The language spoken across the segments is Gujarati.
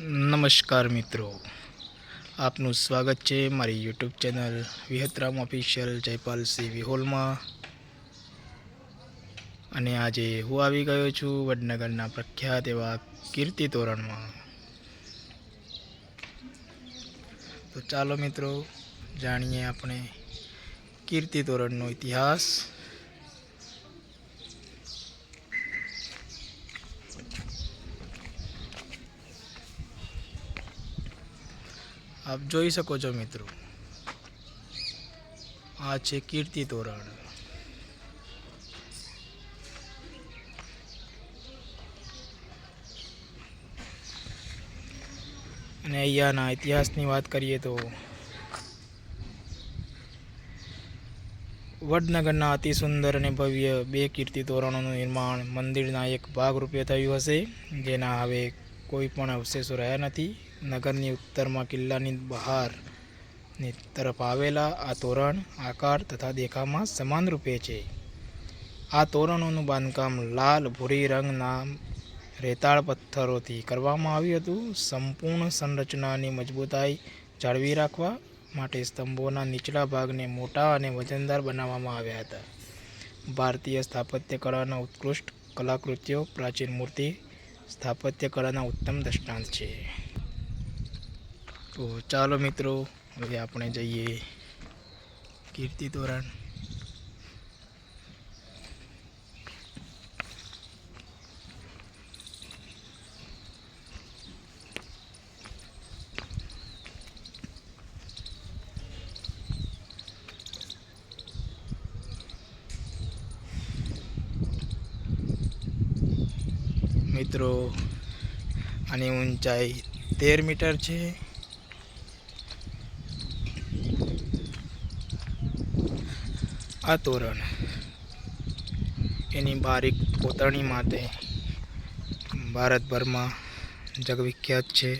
નમસ્કાર મિત્રો. આપનું સ્વાગત છે મારી YouTube channel Vihatram official Jaypalsinh વિહોલમાં અને આજે હું આવી ગયો છું વડનગરના પ્રખ્યાત એવા કીર્તિ તોરણમાં. તો ચાલો મિત્રો, જાણીએ આપણે કીર્તિ તોરણનો ઇતિહાસ. આપ જોઈ શકો છો મિત્રો. આ છે કીર્તિ તોરણ. અને અહીંયાના ઇતિહાસની વાત કરીએ તો વડનગરના અતિ સુંદર અને ભવ્ય બે કીર્તિ તોરણોનું નિર્માણ મંદિરના એક ભાગરૂપે થયું હશે, જેના હવે કોઈ પણ અવશેષો રહ્યા નથી. નગરની ઉત્તરમાં કિલ્લાની બહારની તરફ આવેલા આ તોરણ આકાર તથા દેખાવમાં સમાન રૂપે છે. આ તોરણોનું બાંધકામ લાલ, ભૂરી રંગના રેતાળ પથ્થરોથી કરવામાં આવ્યું હતું. સંપૂર્ણ સંરચનાની મજબૂતાઈ જાળવી રાખવા માટે સ્તંભોના નીચલા ભાગને મોટા અને વજનદાર બનાવવામાં આવ્યા હતા. ભારતીય સ્થાપત્ય કળાના ઉત્કૃષ્ટ કલાકૃતિઓ પ્રાચીન મૂર્તિ સ્થાપત્ય કળાના ઉત્તમ દ્રષ્ટાંત છે. તો ચાલો મિત્રો હવે આપણે જઈએ કીર્તિ તોરણ. મિત્રો આની ઊંચાઈ તેર મીટર છે. આ તોરણ એની બારીક કોતરણી માટે ભારતભરમાં જગવિખ્યાત છે.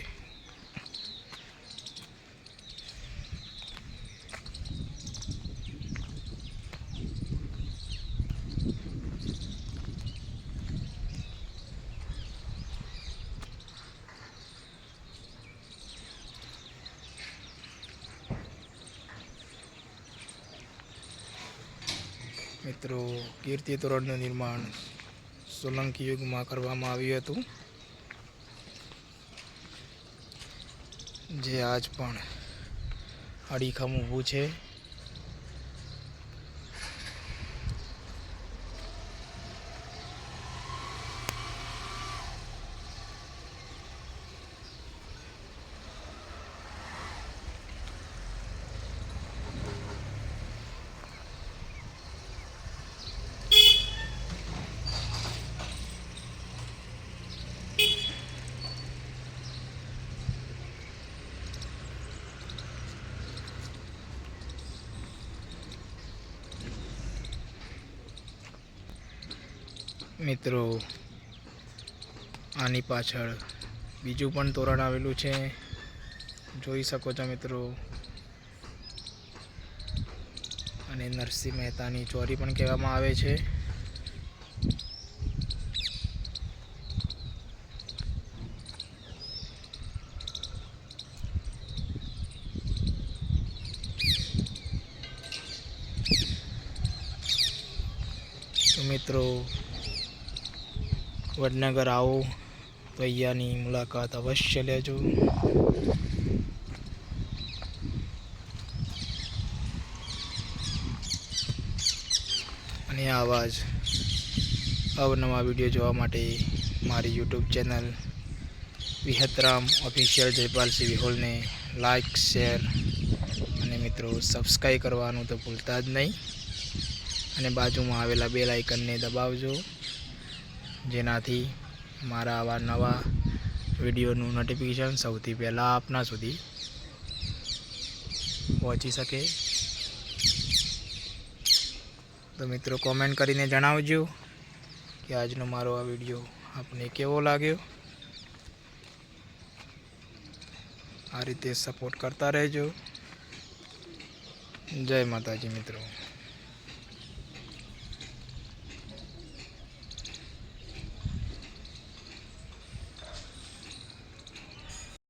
મિત્રો, કીર્તિ તોરણનું નિર્માણ સોલંકી યુગમાં કરવામાં આવ્યું હતું. જે આજ પણ અડીખમ ઊભું છે. મિત્રો, આની પાછળ બીજું પણ તોરણ આવેલું છે. જોઈ શકો છો મિત્રો. અને નરસિંહ મહેતાની ચોરી પણ કહેવામાં આવે છે. મિત્રો વડનગર આવો તો અહીંયાની મુલાકાત અવશ્ય લેજો. અને આવા જ અવનવા વીડિયો જોવા માટે મારી YouTube channel Vihatram official Jaypalsinh વિહોલને like share અને મિત્રો સબસ્ક્રાઈબ કરવાનું તો ભૂલતા જ નહીં. અને બાજુમાં આવેલા બે આઇકનને દબાવજો. જેનાથી મારા આવા નવા વિડીયોનું નોટિફિકેશન સૌથી પહેલાં આપના સુધી પહોંચી શકે. તો મિત્રો કોમેન્ટ કરીને જણાવજો કે આજનો મારો આ વીડિયો આપને કેવો લાગ્યો? આ રીતે સપોર્ટ કરતા રહેજો. જય માતાજી મિત્રો.